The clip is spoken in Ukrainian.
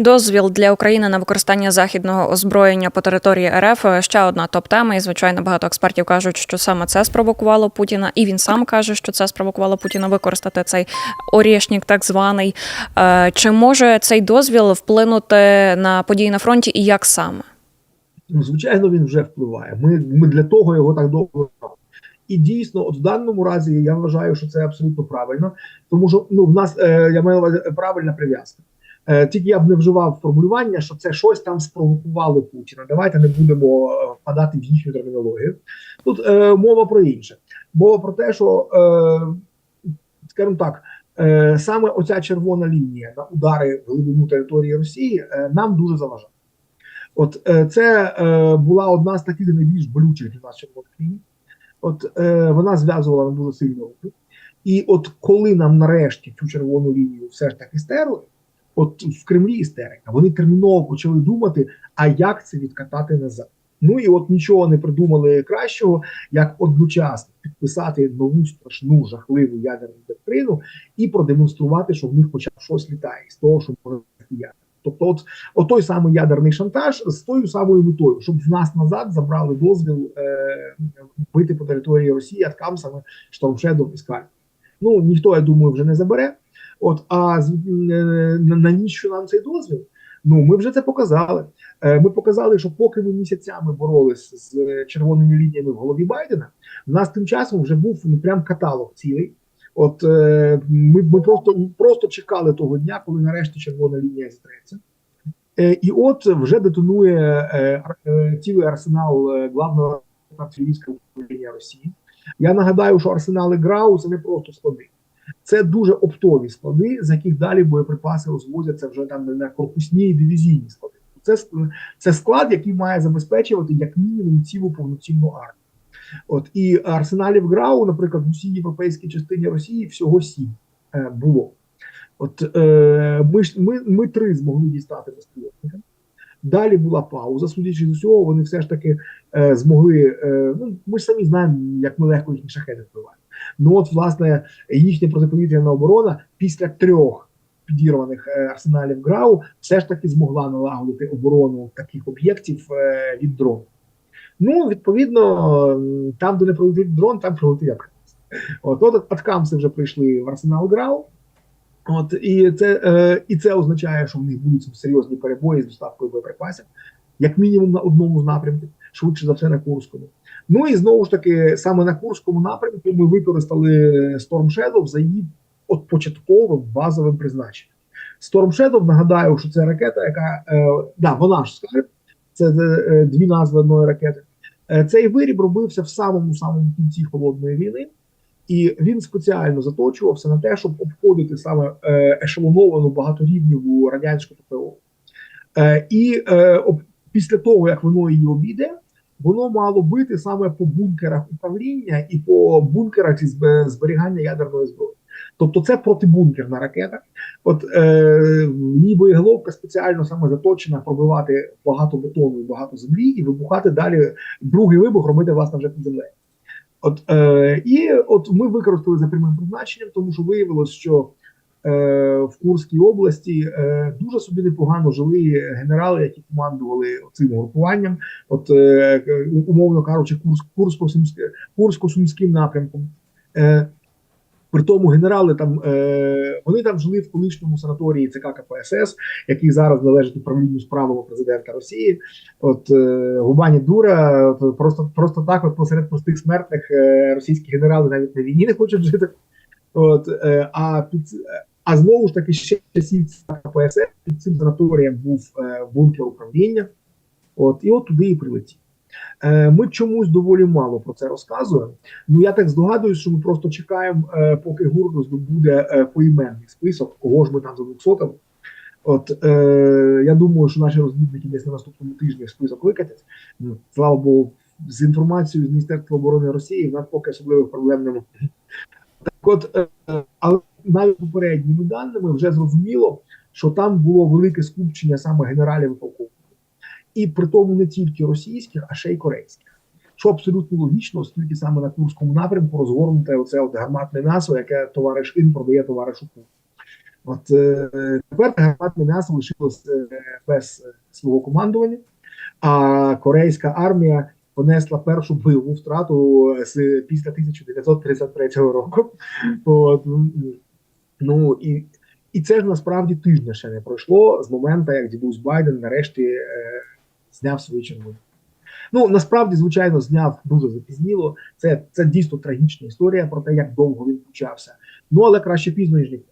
Дозвіл для України на використання західного озброєння по території РФ ще одна топ-тема. І звичайно, багато експертів кажуть, що саме це спровокувало Путіна, і він сам каже, що це спровокувало Путіна використати цей орішнік, так званий. Е, Чи може цей дозвіл вплинути на події на фронті, і як саме? Ну, звичайно, він вже впливає. Ми, ми для того його так довго. І дійсно, от в даному разі я вважаю, що це абсолютно правильно, тому що ну в нас е, я маю правильна прив'язка. Е, тільки я б не вживав формулювання, що це щось там спровокувало Путіна. Давайте не будемо е, впадати в їхню термінологію. Тут е, мова про інше. Мова про те, що е, скажімо так, е, саме оця червона лінія на удари в глибину території Росії нам дуже заважає. От це була одна з таких найбільш болючих для нас червоних ліній. От вона зв'язувала нам дуже сильно руки. І от коли нам нарешті цю червону лінію все ж таки стерли, от в Кремлі істерика, вони терміново почали думати, а як це відкатати назад. Ну і от нічого не придумали кращого, як одночасно підписати нову страшну жахливу ядерну доктрину і продемонструвати, що в них хоча б щось літає з того, що може ядер. Тобто, от, от той самий ядерний шантаж з тою самою метою, щоб в нас назад забрали дозвіл е, бити по території Росії аткамсами, штормшедом і скальпом. Ну ніхто, я думаю, вже не забере. От а е, на- навіщо нам цей дозвіл? Ну ми вже це показали. Е, Ми показали, що поки ми місяцями боролися з е, червоними лініями в голові Байдена, в нас тим часом вже був ну прям каталог цілий. От ми, ми просто просто чекали того дня, коли нарешті червона лінія зітреться. І от вже детонує цілий арсенал главного артилерійського управління Росії. Я нагадаю, що арсенали ГРАУ це не просто склади. Це дуже оптові склади, з яких далі боєприпаси розвозяться вже там на корпусні і дивізійні склади. Це, це склад, який має забезпечувати як мінімум цілу повноцінну армію. От і арсеналів ГРАУ, наприклад, в усій європейській частині Росії всього сім е, було. От е, ми ми, ми три змогли дістати безпілотника. Далі була пауза. Судячи з усього, вони все ж таки е, змогли. Е, ну ми ж самі знаємо, як ми легко їхні шахети вбиваємо. Ну от, власне, їхня протиповітряна оборона після трьох підірваних е, арсеналів ГРАУ все ж таки змогла налагодити оборону таких об'єктів е, від дрону. Ну, відповідно, там, де не прилетить дрон, там прилетить Аткамс. От, от Аткамси вже прийшли в арсенал ГРАУ. От і це, е, і це означає, що в них будуть серйозні перебої з доставкою боєприпасів, як мінімум на одному з напрямків, швидше за все на Курському. Ну і знову ж таки, саме на Курському напрямку ми використали Storm Shadow за її от початковим базовим призначенням. Storm Shadow, нагадаю, що це ракета, яка е, да, вона ж скарб, це е, дві назви одної ракети. Е, Цей виріб робився в самому самому кінці холодної війни. І він спеціально заточувався на те, щоб обходити саме е, ешелоновану багаторівніву радянську ППО. Е, і е, об, після того, як воно її обійде, воно мало бити саме по бункерах управління і по бункерах зберігання ядерної зброї. Тобто це протибункерна ракета. От е, її боєголовка спеціально саме заточена пробивати багато бетону і багато землі і вибухати далі. Другий вибух робити власне вже під землею. От е, і от ми використали за прямим призначенням, тому що виявилось, що в Курській області е, дуже собі непогано жили генерали, які командували цим групуванням. От е, умовно кажучи, Курсько-Сумським напрямком. Е, при тому генерали там е, вони там жили в колишньому санаторії ЦК КПСС, який зараз належить управлінню справами президента Росії. От е, Губані Дура, просто просто так, от посеред простих смертних е, російські генерали навіть на війні не хочуть жити. От е, а під а знову ж таки ще часів ЦК КПСС під цим санаторієм був е, бункер управління. От і от туди і прилетів. Е, Ми чомусь доволі мало про це розказуємо. Ну я так здогадуюсь, що ми просто чекаємо, е, поки ГУР здобуде е, поіменний список, кого ж ми там за 200 От е, я думаю, що наші розвідники десь на наступному тижні список викатять. Ну, слава Богу, з інформацією з Міністерства оборони Росії в нас поки особливих проблем немає. От, е, але навіть попередніми даними вже зрозуміло, що там було велике скупчення саме генералів і полковників. І при тому не тільки російських, а ще й корейських. Що абсолютно логічно, оскільки саме на Курському напрямку розгорнуте оце от гарматне м'ясо, яке товариш Ін продає товаришу Путіну. От е, тепер гарматне м'ясо лишилось е, без свого командування. А корейська армія понесла першу бойову втрату е, з після 1933 року. От, ну і, і це ж насправді тижня ще не пройшло з моменту, як дідусь Байден нарешті е, зняв свої червоні. Ну насправді, звичайно, зняв дуже запізніло. Це, це дійсно трагічна історія про те, як довго він почався. Ну але краще пізно ніж ніколи.